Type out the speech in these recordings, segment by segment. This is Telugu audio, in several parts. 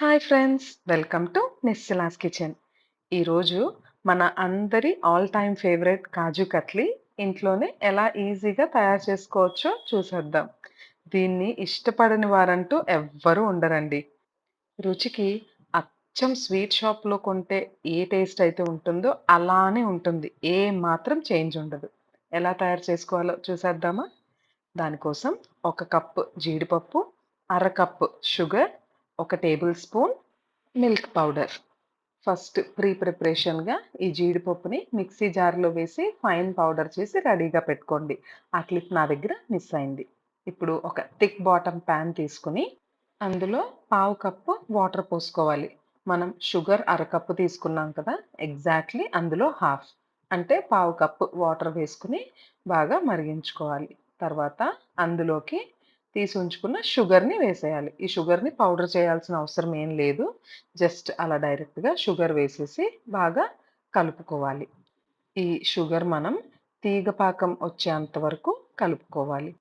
Hi friends welcome to Nischala's kitchen. ఈరోజు మన అందరి all time favourite kaju katli ఇంట్లోనే ఎలా ఈజీగా తయారు చేసుకోవచ్చో చూసేద్దాం. దీన్ని ఇష్టపడని వారంటూ ఎవ్వరూ ఉండరండి. రుచికి అచ్చం స్వీట్ షాప్లో కొంటే ఏ టేస్ట్ అయితే ఉంటుందో అలానే ఉంటుంది. ఏ మాత్రం చేంజ్ ఉండదు. ఎలా తయారు చేసుకోవాలో చూసేద్దామా? దానికోసం ఒక కప్పు జీడిపప్పు అర కప్పు షుగర్ ఒక tablespoon milk powder. First pre ప్రిపరేషన్గా ఈ జీడిపప్పుని మిక్సీ జార్లో వేసి ఫైన్ పౌడర్ చేసి రెడీగా పెట్టుకోండి. ఆ క్లిప్ నా దగ్గర మిస్ అయింది. ఇప్పుడు ఒక థిక్ బాటమ్ ప్యాన్ తీసుకుని అందులో పావు కప్పు వాటర్ పోసుకోవాలి. మనం షుగర్ అరకప్పు తీసుకున్నాం కదా ఎగ్జాక్ట్లీ అందులో హాఫ్. అంటే పావు కప్పు వాటర్ వేసుకుని బాగా మరిగించుకోవాలి. తర్వాత అందులోకి తీసి ఉంచుకున్న షుగర్ని వేసేయాలి. ఈ షుగర్ని పౌడర్ చేయాల్సిన అవసరం ఏం లేదు. జస్ట్ అలా డైరెక్ట్గా షుగర్ వేసేసి బాగా కలుపుకోవాలి. ఈ షుగర్ మనం తీగ పాకం వచ్చేంత వరకు కలుపుకోవాలి.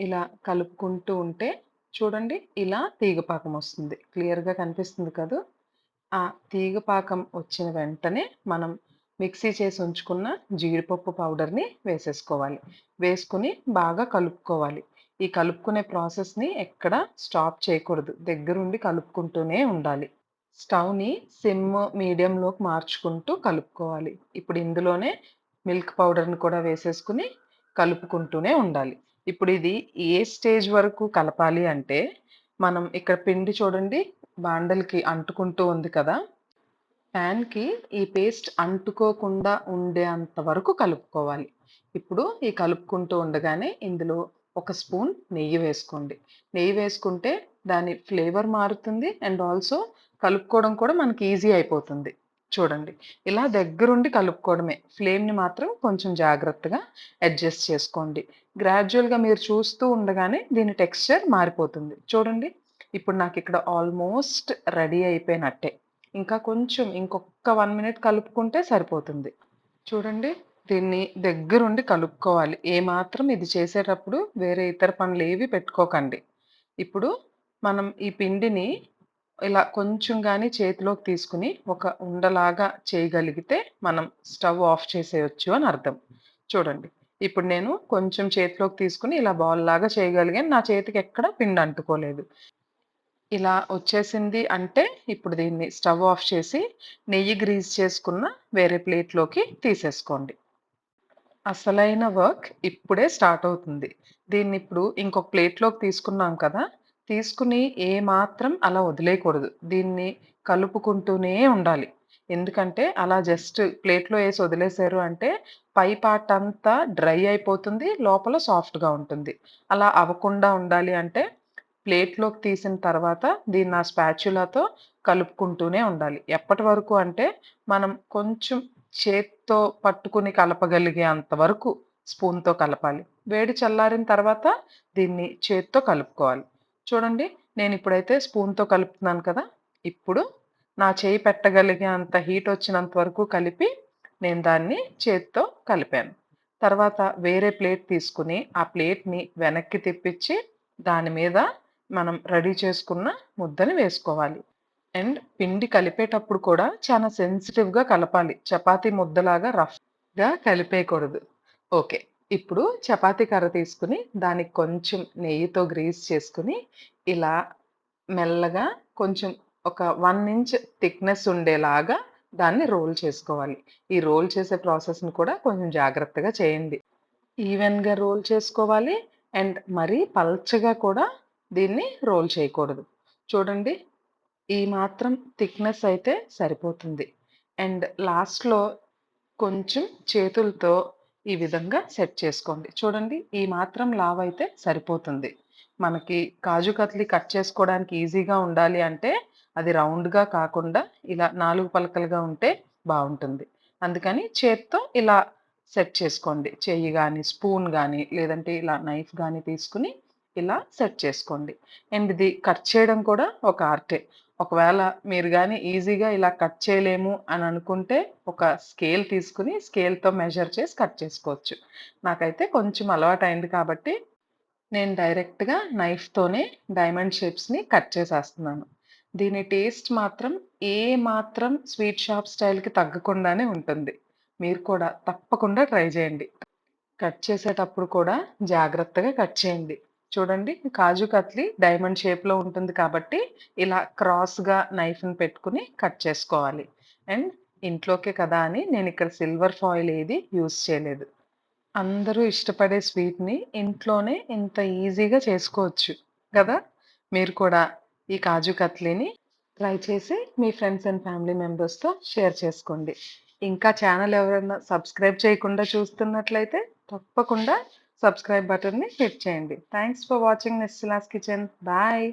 ఇలా కలుపుకుంటూ ఉంటే చూడండి ఇలా తీగ పాకం వస్తుంది. క్లియర్గా కనిపిస్తుంది కదా? ఆ తీగ పాకం వచ్చిన వెంటనే మనం మిక్సీ చేసి ఉంచుకున్న జీడిపప్పు పౌడర్ని వేసేసుకోవాలి. వేసుకుని బాగా కలుపుకోవాలి. ఈ కలుపుకునే ప్రాసెస్ని ఎక్కడ స్టాప్ చేయకూడదు. దగ్గరుండి కలుపుకుంటూనే ఉండాలి. స్టవ్ని సిమ్ మీడియంలోకి మార్చుకుంటూ కలుపుకోవాలి. ఇప్పుడు ఇందులోనే మిల్క్ పౌడర్ని కూడా వేసేసుకుని కలుపుకుంటూనే ఉండాలి. ఇప్పుడు ఇది ఏ స్టేజ్ వరకు కలపాలి అంటే మనం ఇక్కడ పిండి చూడండి బాండల్కి అంటుకుంటూ ఉంది కదా. ప్యాన్కి ఈ పేస్ట్ అంటుకోకుండా ఉండేంత వరకు కలుపుకోవాలి. ఇప్పుడు ఈ కలుపుకుంటూ ఉండగానే ఇందులో ఒక స్పూన్ నెయ్యి వేసుకోండి. నెయ్యి వేసుకుంటే దాని ఫ్లేవర్ మారుతుంది అండ్ ఆల్సో కలుపుకోవడం కూడా మనకి ఈజీ అయిపోతుంది. చూడండి. ఇలా దగ్గరుండి కలుపుకోవడమే. ఫ్లేమ్ని మాత్రం కొంచెం జాగ్రత్తగా అడ్జస్ట్ చేసుకోండి. గ్రాడ్యువల్గా మీరు చూస్తూ ఉండగానే దీని టెక్స్చర్ మారిపోతుంది. చూడండి. ఇప్పుడు నాకు ఇక్కడ ఆల్మోస్ట్ రెడీ అయిపోయినట్టే. ఇంకా కొంచెం ఇంకొక వన్ మినిట్ కలుపుకుంటే సరిపోతుంది. చూడండి. దీన్ని దగ్గరుండి కలుపుకోవాలి. ఏమాత్రం ఇది చేసేటప్పుడు వేరే ఇతర పనులు ఏవి పెట్టుకోకండి. ఇప్పుడు మనం ఈ పిండిని ఇలా కొంచెం కానీ చేతిలోకి తీసుకుని ఒక ఉండలాగా చేయగలిగితే మనం స్టవ్ ఆఫ్ చేసేయచ్చు అని అర్థం. చూడండి. ఇప్పుడు నేను కొంచెం చేతిలోకి తీసుకుని ఇలా బాల్ లాగా చేయగలిగాను. నా చేతికి ఎక్కడ పిండి అంటుకోలేదు. ఇలా వచ్చేసింది అంటే ఇప్పుడు దీన్ని స్టవ్ ఆఫ్ చేసి నెయ్యి గ్రీజ్ చేసుకున్న వేరే ప్లేట్లోకి తీసేసుకోండి. అసలైన వర్క్ ఇప్పుడే స్టార్ట్ అవుతుంది. దీన్ని ఇప్పుడు ఇంకొక ప్లేట్లోకి తీసుకున్నాం కదా తీసుకుని ఏమాత్రం అలా వదిలేయకూడదు. దీన్ని కలుపుకుంటూనే ఉండాలి. ఎందుకంటే అలా జస్ట్ ప్లేట్లో వేసి వదిలేశారు అంటే పై పార్ట్ అంతా డ్రై అయిపోతుంది లోపల సాఫ్ట్గా ఉంటుంది. అలా అవ్వకుండా ఉండాలి అంటే ప్లేట్లోకి తీసిన తర్వాత దీన్ని ఆ స్పాచ్యులాతో కలుపుకుంటూనే ఉండాలి. ఎప్పటి వరకు అంటే మనం కొంచెం చేత్తో పట్టుకుని కలపగలిగే అంతవరకు స్పూన్తో కలపాలి. వేడి చల్లారిన తర్వాత దీన్ని చేత్తో కలుపుకోవాలి. చూడండి నేను ఇప్పుడైతే స్పూన్తో కలుపుతున్నాను కదా ఇప్పుడు నా చేయి పెట్టగలిగే అంత హీట్ వచ్చినంత వరకు కలిపి నేను దాన్ని చేత్తో కలిపాను. తర్వాత వేరే ప్లేట్ తీసుకుని ఆ ప్లేట్ని వెనక్కి తిప్పించి దాని మీద మనం రెడీ చేసుకున్న ముద్దని వేసుకోవాలి. అండ్ పిండి కలిపేటప్పుడు కూడా చాలా సెన్సిటివ్గా కలపాలి. చపాతీ ముద్దలాగా రఫ్గా కలిపేయకూడదు. ఓకే. ఇప్పుడు చపాతీ కర్ర తీసుకుని దానికి కొంచెం నెయ్యితో గ్రీస్ చేసుకుని ఇలా మెల్లగా కొంచెం ఒక వన్ ఇంచ్ థిక్నెస్ ఉండేలాగా దాన్ని రోల్ చేసుకోవాలి. ఈ రోల్ చేసే ప్రాసెస్ని కూడా కొంచెం జాగ్రత్తగా చేయండి. ఈవెన్గా రోల్ చేసుకోవాలి అండ్ మరీ పల్చగా కూడా దీన్ని రోల్ చేయకూడదు. చూడండి. ఈ మాత్రం థిక్నెస్ అయితే సరిపోతుంది. అండ్ లాస్ట్లో కొంచెం చేతులతో ఈ విధంగా సెట్ చేసుకోండి. చూడండి ఈ మాత్రం లావ్ అయితే సరిపోతుంది. మనకి కాజు కత్లీ కట్ చేసుకోవడానికి ఈజీగా ఉండాలి అంటే అది రౌండ్గా కాకుండా ఇలా నాలుగు పలకలుగా ఉంటే బాగుంటుంది. అందుకని చేత్తో ఇలా సెట్ చేసుకోండి. చెయ్యి కానీ స్పూన్ కానీ లేదంటే ఇలా నైఫ్ కానీ తీసుకుని ఇలా సెట్ చేసుకోండి. అండ్ ఇది కట్ చేయడం కూడా ఒక ఆర్టే. ఒకవేళ మీరు కానీ ఈజీగా ఇలా కట్ చేయలేము అని అనుకుంటే ఒక స్కేల్ తీసుకుని స్కేల్తో మెజర్ చేసి కట్ చేసుకోవచ్చు నాకైతే కొంచెం అలవాటు అయింది కాబట్టి నేను డైరెక్ట్గా నైఫ్తోనే డైమండ్ షేప్స్ని కట్ చేసేస్తున్నాను దీని టేస్ట్ మాత్రం ఏ మాత్రం స్వీట్ షాప్ స్టైల్‌కి తగ్గకుండానే ఉంటుంది. మీరు కూడా తప్పకుండా ట్రై చేయండి. కట్ చేసేటప్పుడు కూడా జాగ్రత్తగా కట్ చేయండి. చూడండి కాజు కత్లీ డైమండ్ షేప్‌లో ఉంటుంది కాబట్టి ఇలా క్రాస్‌గా నైఫ్‌ని పెట్టుకొని కట్ చేసుకోవాలి. అండ్ ఇంట్లోకే కదా అని నేను ఇక్కడ సిల్వర్ ఫాయిల్ ఏది యూజ్ చేయలేదు. అందరూ ఇష్టపడే స్వీట్‌ని ఇంట్లోనే ఇంత ఈజీగా చేసుకోవచ్చు కదా! మీరు కూడా ఈ కాజు కత్లీని ట్రై చేసి మీ ఫ్రెండ్స్ అండ్ ఫ్యామిలీ మెంబర్స్‌తో షేర్ చేసుకోండి. ఇంకా ఛానల్ ఎవరైనా సబ్స్క్రైబ్ చేయకుండా చూస్తున్నట్లయితే తప్పకుండా సబ్స్క్రైబ్ బటన్‌ని హిట్ చేయండి. Thanks for watching Nischala's kitchen. Bye.